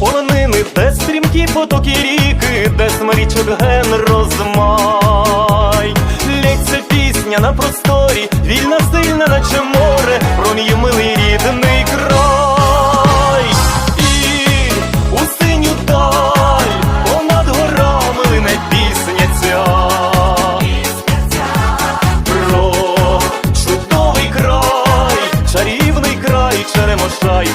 Поронини, де стрімкі потоки ріки, де смирічок ген розмай. Лється пісня на просторі, вільна, сильна, наче море, про мій милий рідний край. І у синю даль понад горами лине пісня ця. Про чудовий край, чарівний край, черемошай.